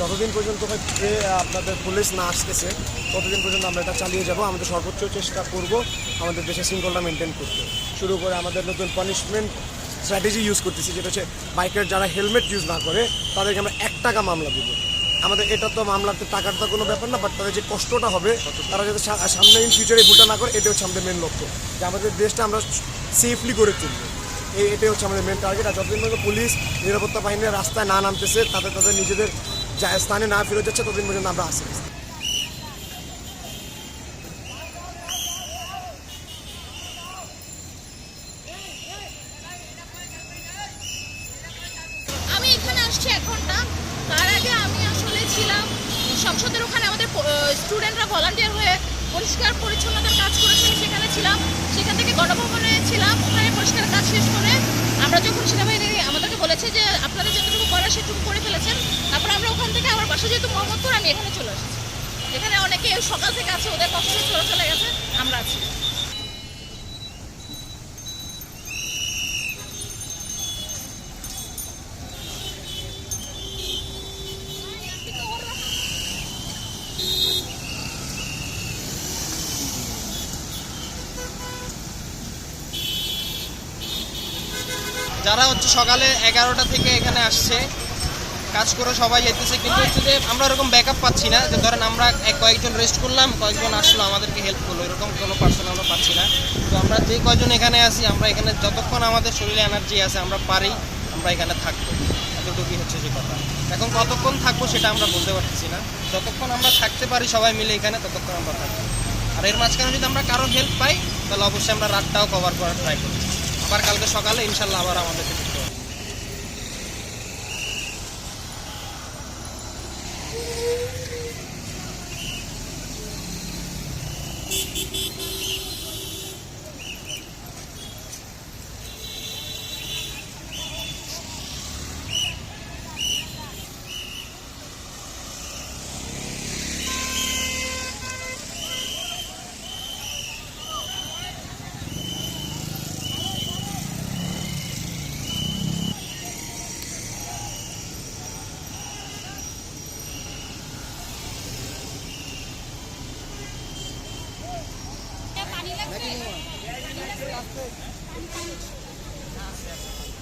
যতদিন পর্যন্ত আপনাদের পুলিশ না আসতেছে, ততদিন পর্যন্ত আমরা এটা চালিয়ে যাব। আমাদের সর্বোচ্চ চেষ্টা করব আমাদের দেশের শৃঙ্খলা মেনটেন করতে। শুরু করে আমাদের নতুন পানিশমেন্ট স্ট্র্যাটেজি ইউজ করতেছি, যেটা হচ্ছে বাইকের যারা হেলমেট ইউজ না করে, তাদেরকে আমরা এক টাকা মামলা দিব। আমাদের এটা তো মামলাতে টাকার তো কোনো ব্যাপার না বাট তাদের যে কষ্টটা হবে, তারা যাতে সামনে ইন ফিউচারে ভুলটা না করে এটা হচ্ছে আমাদের মেন লক্ষ্য। যে আমাদের দেশটা আমরা সেফলি করে তুলবো। এই এটাই হচ্ছে আমাদের মেন টার্গেট আর যতদিন পর্যন্ত পুলিশ নিরাপত্তা বাহিনী রাস্তায় না নামতেছে তাদের তাদের নিজেদের যা- স্থানে না ফেরত যাচ্ছে, ততদিন পর্যন্ত আমরা আসি আমি এখানে আসছি এক ঘণ্টা তার আগে আমি আসলে ছিলাম সংসদের ওখানে। আমাদের স্টুডেন্টরা ভলান্টিয়ার হয়ে পরিষ্কার পরিচ্ছন্নতার কাজ করেছে সেখানে ছিলাম। সেখান থেকে গণভবনে ছিলাম ওখানে পরিষ্কার কাজ শেষ করে আমরা যখন সেনাবাহিনী আমাদেরকে বলেছে যে আপনারা যতটুকু করার সেটুকু করে ফেলেছেন তারপর আমরা ওখান থেকে আমার বাসা যেহেতু মোহাম্মদপুর, আমি এখানে চলে এসেছি এখানে অনেকে সকাল থেকে আছে, ওদের কষ্ট চলে চলে গেছে, আমরা আছি। যারা হচ্ছে সকালে এগারোটা থেকে এখানে আসছে কাজ করে সবাই যেতেছে কিন্তু হচ্ছে যে আমরা ওরকম ব্যাকআপ পাচ্ছি না। যে ধরেন আমরা এক কয়েকজন রেস্ট করলাম, কয়েকজন আসলো, আমাদেরকে হেল্প করল, এরকম কোনো পার্সন আমরা পাচ্ছি না। তো আমরা যে কয়জন এখানে আছি, আমরা এখানে যতক্ষণ আমাদের শরীরে এনার্জি আছে, আমরা পারি, আমরা এখানে থাকব। এতটুকুই হচ্ছে যে কথা। এখন কতক্ষণ থাকব সেটা আমরা বলতে পারতেছি না। যতক্ষণ আমরা থাকতে পারি সবাই মিলে এখানে, ততক্ষণ আমরা থাকব। আর এর মাঝখানে যদি আমরা কারও হেল্প পাই, তাহলে অবশ্যই আমরা রাতটাও কভার করার ট্রাই করি আবার কালকে সকালে ইনশাল্লাহ আবার আমাদেরকে Thank you.